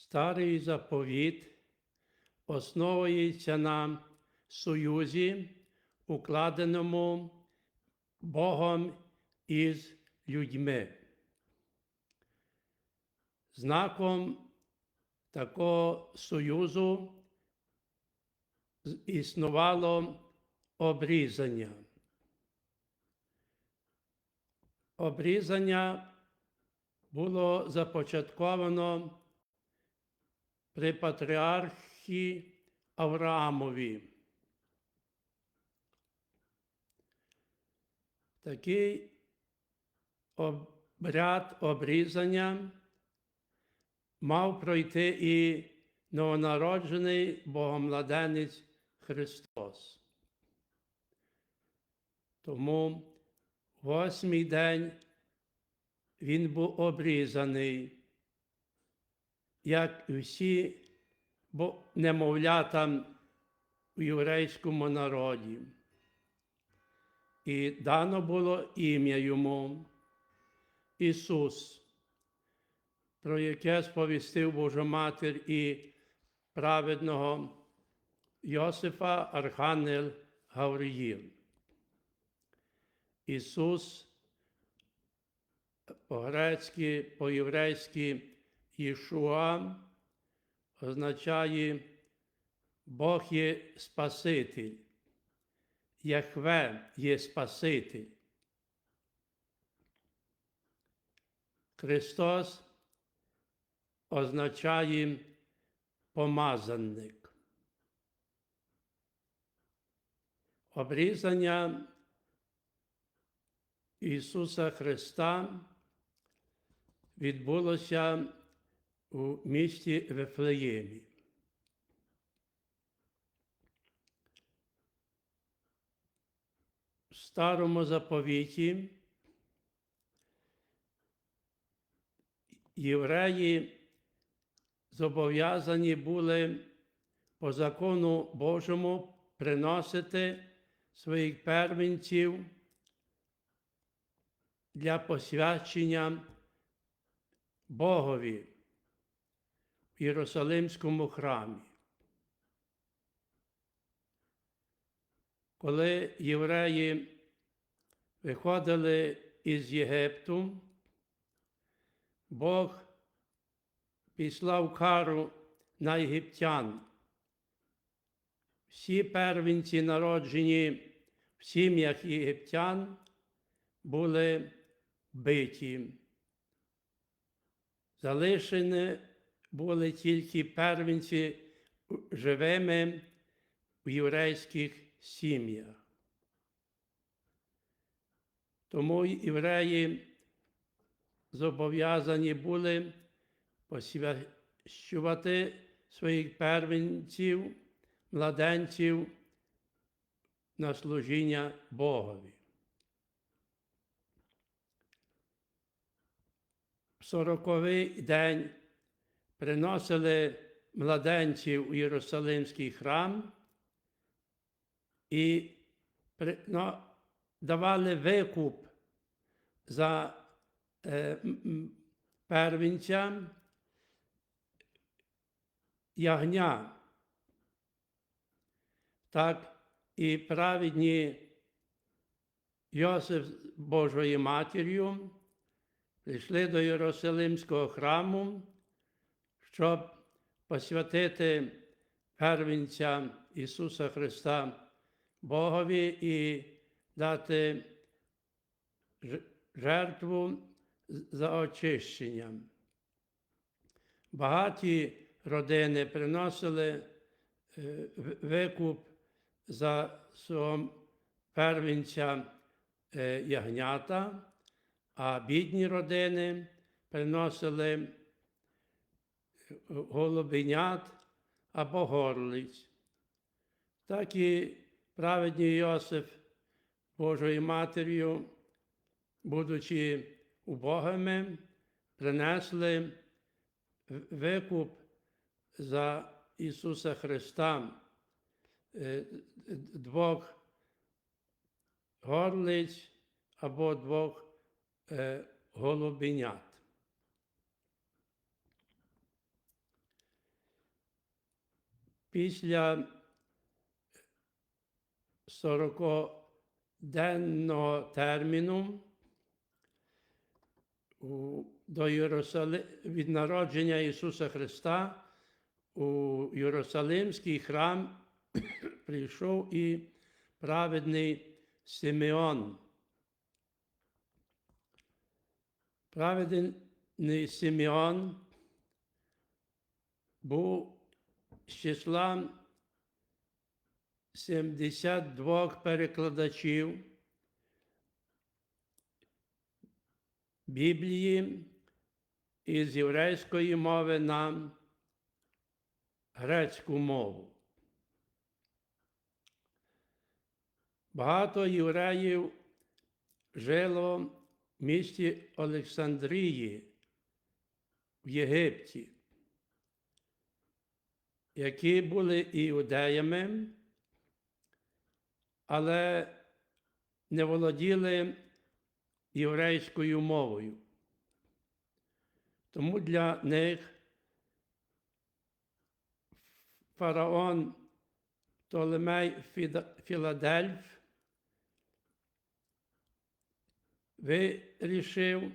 Старий заповіт основується на союзі, укладеному Богом із людьми. Знаком такого союзу існувало обрізання. Обрізання було започатковано при патріархі Авраамові. Такий обряд обрізання мав пройти і новонароджений богомладенець Христос. Тому восьмий день він був обрізаний, як і всі немовлята у єврейському народі. І дано було ім'я йому Ісус, про яке сповістив Божа Матір і праведного Йосифа Архангел Гавриїл. Ісус по-грецьки, по-єврейськи Єшуа означає Бог є Спаситель, Яхве є Спаситель. Христос означає помазанник. Обрізання Ісуса Христа відбулося у місті Вифлеємі. В старому заповіті євреї зобов'язані були по закону Божому приносити своїх первенців для посвячення Богові Єрусалимському храмі. Коли євреї виходили із Єгипту, Бог післав кару на єгиптян. Всі первенці, народжені в сім'ях єгиптян, були биті. Залишені були тільки первенці живими в єврейських сім'ях. Тому євреї зобов'язані були посвящувати своїх первенців, младенців на служіння Богові. Сороковий день приносили младенців у Єрусалимський храм і давали викуп за е, м, ягня. Так і праведні Йосиф з Божою матір'ю прийшли до Єрусалимського храму, щоб посвятити первенця Ісуса Христа Богові і дати жертву за очищенням. Багаті родини приносили е, викуп за свого первенця е, ягнята, а бідні родини приносили голубенят або горлиць. Так і праведний Йосиф Божою Матір'ю, будучи убогими, принесли викуп за Ісуса Христа е, двох горлиць або двох е, голубенят. Після 40-денного терміну до Єрусали... від народження Ісуса Христа у Єрусалимський храм прийшов і праведний Симеон. Праведний Симеон був з числа 72 перекладачів Біблії із єврейської мови на грецьку мову. Багато євреїв жило в місті Олександрії в Єгипті, які були іудеями, але не володіли єврейською мовою. Тому для них фараон Птолемей Фіда- Філадельф вирішив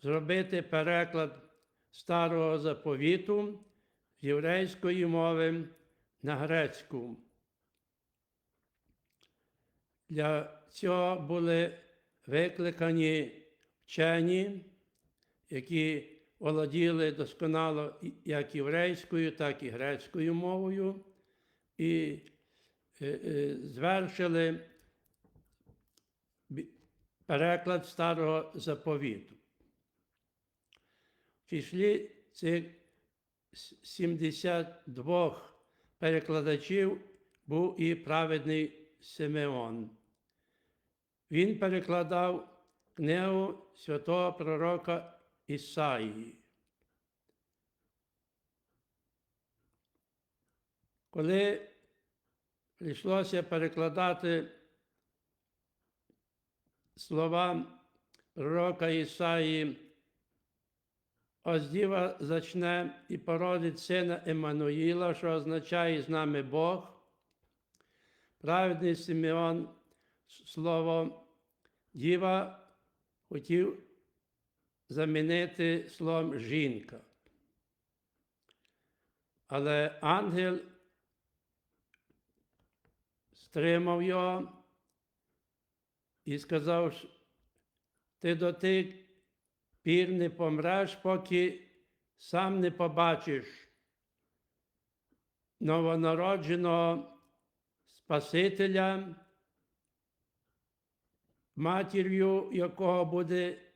зробити переклад старого заповіту єврейської мови на грецьку. Для цього були викликані вчені, які володіли досконало як єврейською, так і грецькою мовою, і е, е, звершили переклад старого заповіту. В числі цих 72 перекладачів був і праведний Симеон. Він перекладав книгу святого пророка Ісаїї. Коли прийшлося перекладати слова пророка Ісаї, ось діва зачне і породить сина Еммануїла, що означає з нами Бог. Праведний Симеон слово діва хотів замінити словом жінка. Але ангел стримав його і сказав, ти до тих пір не помреш, поки сам не побачиш новонародженого Спасителя, матір'ю якого буде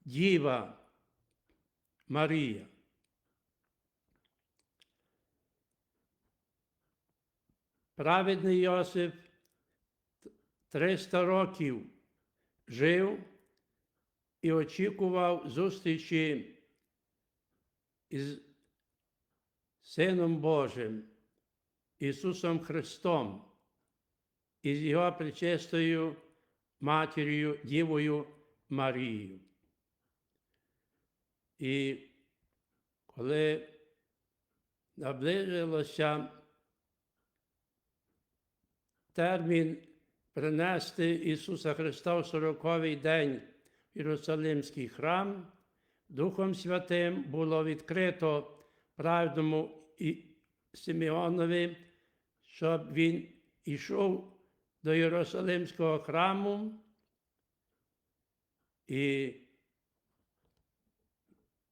Діва Марія. Праведний Йосип 300 років жив і очікував зустрічі із Сином Божим, Ісусом Христом, із Його причистою матір'ю Дівою Марією. І коли наближилося термін принести Ісуса Христа в сороковий день Єрусалимський храм, Духом Святим було відкрито правдому і Симеонові, щоб він ішов до Єрусалимського храму. І,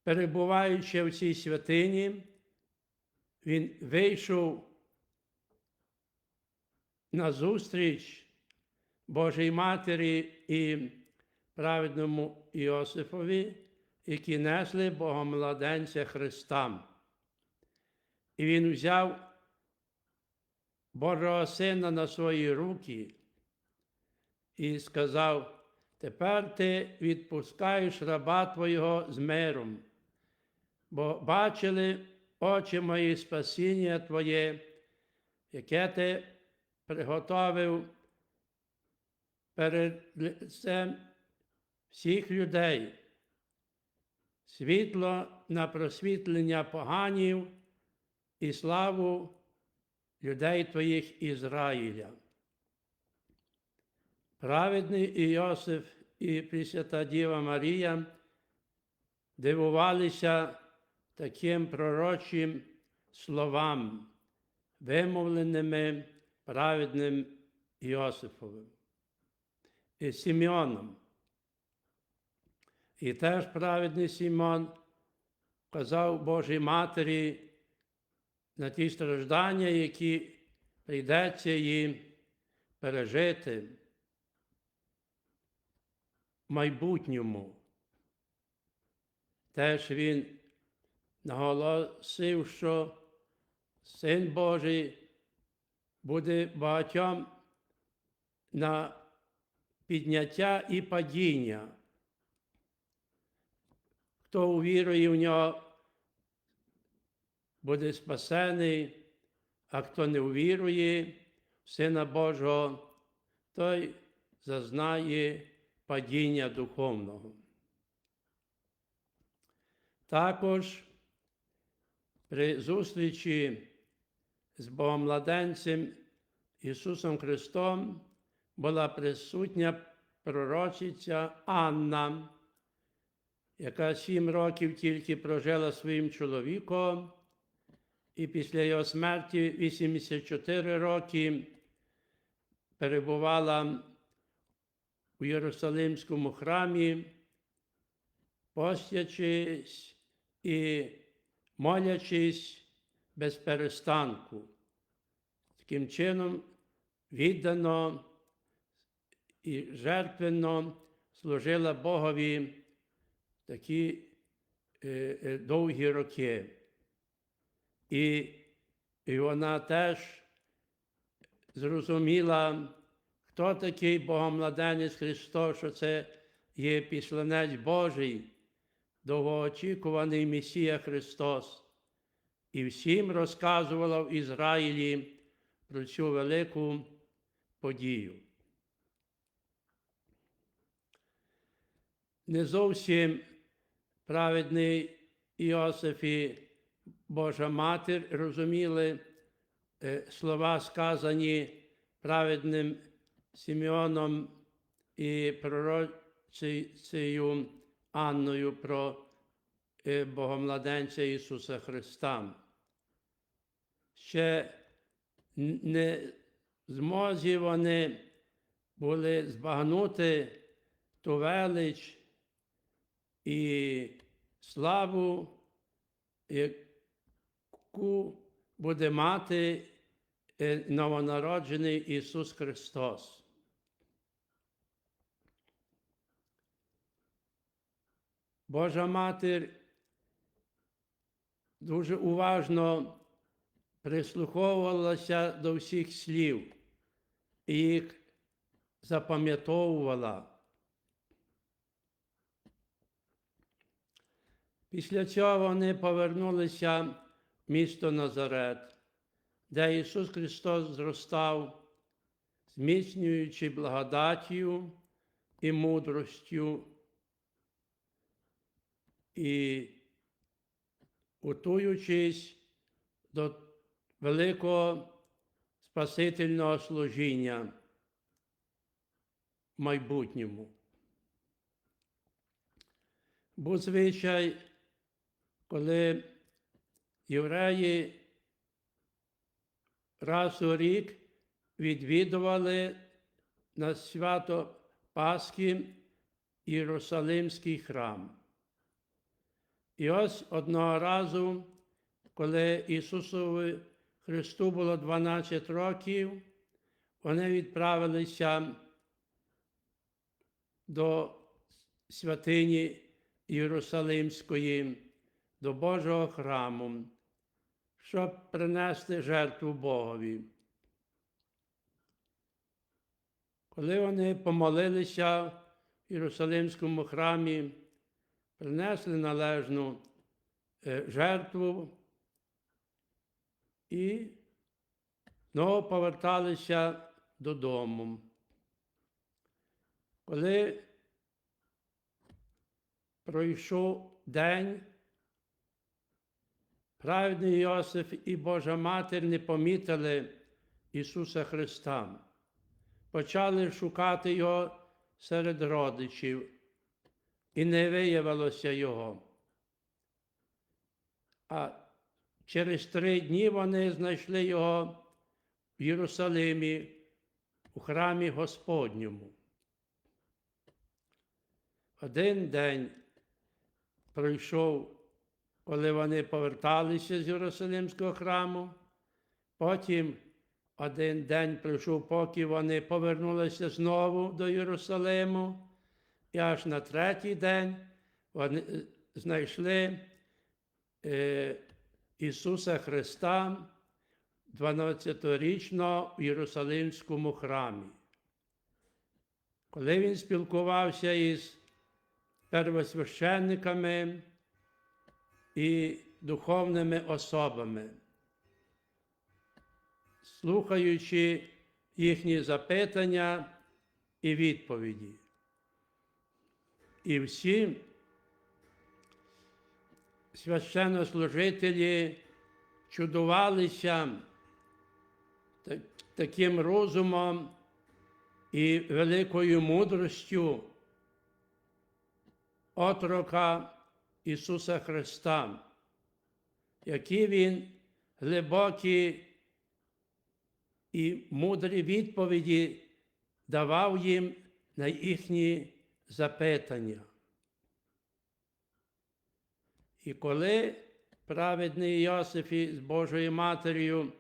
перебуваючи в цій святині, він вийшов на зустріч Божій Матері і праведному Іосифові, які несли Богомладенця Христа. І він взяв Божого Сина на свої руки і сказав, тепер ти відпускаєш раба Твого з миром, бо бачили очі мої спасіння Твоє, яке ти приготовив перед лицем всіх людей, світло на просвітлення поганів і славу людей твоїх Ізраїля. Праведний Іосиф і Пресвята Діва Марія дивувалися таким пророчим словам, вимовленими праведним Іосифовим і Сімеоном. І теж праведний Сімон казав Божій Матері на ті страждання, які прийдеться їй пережити в майбутньому. Теж він наголосив, що Син Божий буде багатьом на підняття і падіння. Хто увірує в нього, буде спасений, а хто не увірує в Сина Божого, той зазнає падіння духовного. Також при зустрічі з Богомладенцем Ісусом Христом була присутня пророчиця Анна, яка сім років тільки прожила своїм чоловіком, і після його смерті 84 роки перебувала у Єрусалимському храмі, постячись і молячись без перестанку. Таким чином віддано і жертвенно служила Богові такі е, е, довгі роки. І, і вона теж зрозуміла, хто такий Богомладенець Христос, що це є післанець Божий, довгоочікуваний Месія Христос. І всім розказувала в Ізраїлі про цю велику подію. Не зовсім праведний Іосиф і Божа Матір розуміли е, слова, сказані праведним Симеоном і пророчицею Анною про е, Богомладенця Ісуса Христа. Ще не змозі вони були збагнути ту велич і славу, яку буде мати е, новонароджений Ісус Христос. Божа Матір дуже уважно прислуховувалася до всіх слів і їх запам'ятовувала. Після цього вони повернулися в місто Назарет, де Ісус Христос зростав, зміцнюючи благодаттю і мудростю і готуючись до великого Спасительного служіння в майбутньому. Був звичай, коли євреї раз у рік відвідували на свято Пасхи Єрусалимський храм. І ось одного разу, коли Ісусові Христу було 12 років, вони відправилися до святині Єрусалимської, до Божого храму, щоб принести жертву Богові. Коли вони помолилися в Єрусалимському храмі, принесли належну е, жертву і знову поверталися додому. Коли пройшов день, праведний Йосиф і Божа Матір не помітили Ісуса Христа, почали шукати Його серед родичів, і не виявилося Його. А через три дні вони знайшли Його в Єрусалимі, у храмі Господньому. Один день пройшов, коли вони поверталися з Єрусалимського храму. Потім один день пройшов, поки вони повернулися знову до Єрусалиму. І аж на третій день вони е, знайшли е, Ісуса Христа 12-річного в Єрусалимському храмі. Коли він спілкувався із первосвященниками і духовними особами, слухаючи їхні запитання і відповіді. І всі священнослужителі чудувалися таким розумом і великою мудростю отрока Ісуса Христа, які Він глибокі і мудрі відповіді давав їм на їхні запитання. І коли праведний Йосиф із Божою Матерію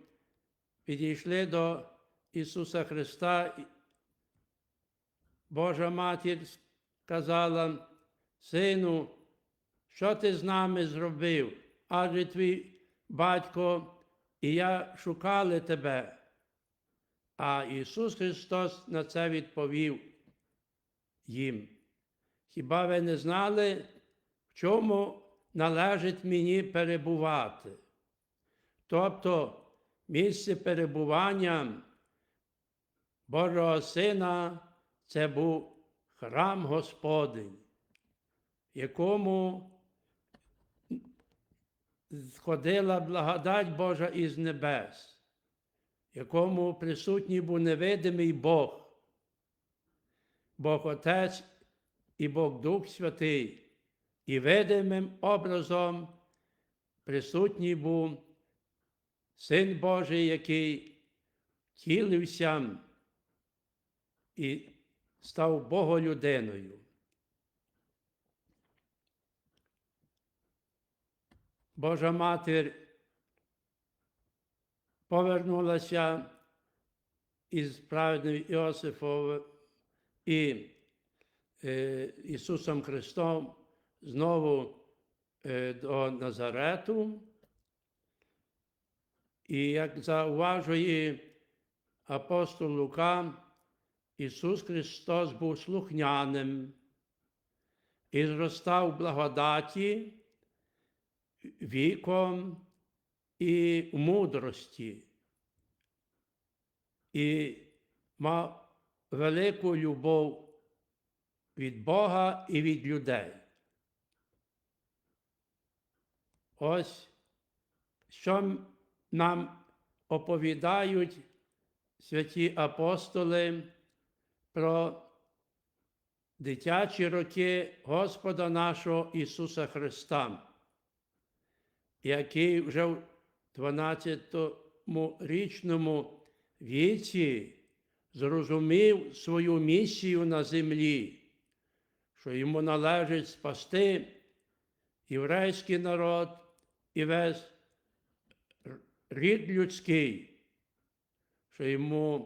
підійшли до Ісуса Христа, Божа Матір сказала, Сину, що ти з нами зробив? Адже твій батько і я шукали тебе. А Ісус Христос на це відповів їм. Хіба ви не знали, в чому належить мені перебувати? Тобто місце перебування Божого Сина це був храм Господень, якому сходила благодать Божа із небес, якому присутній був невидимий Бог, Бог Отець і Бог Дух Святий, і видимим образом присутній був Син Божий, який тілився і став Боголюдиною. Божа Матір повернулася із праведним Іосифом і е, Ісусом Христом знову е, до Назарету. І як зауважує апостол Лука, Ісус Христос був слухняним і зростав в благодаті, віком і мудрості, і мав велику любов від Бога і від людей. Ось що нам оповідають святі апостоли про дитячі роки Господа нашого Ісуса Христа, який вже в 12-річному віці зрозумів свою місію на землі, що йому належить спасти єврейський народ і весь рід людський, що йому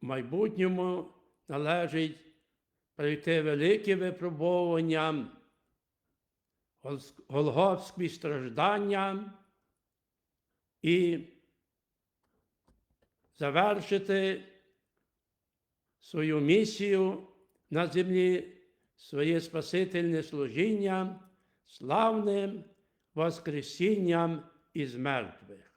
в майбутньому належить пройти велике випробовування, гол- голгофські страждання і завершити свою місію на землі, своє спасительне служіння славним Воскресінням із мертвих.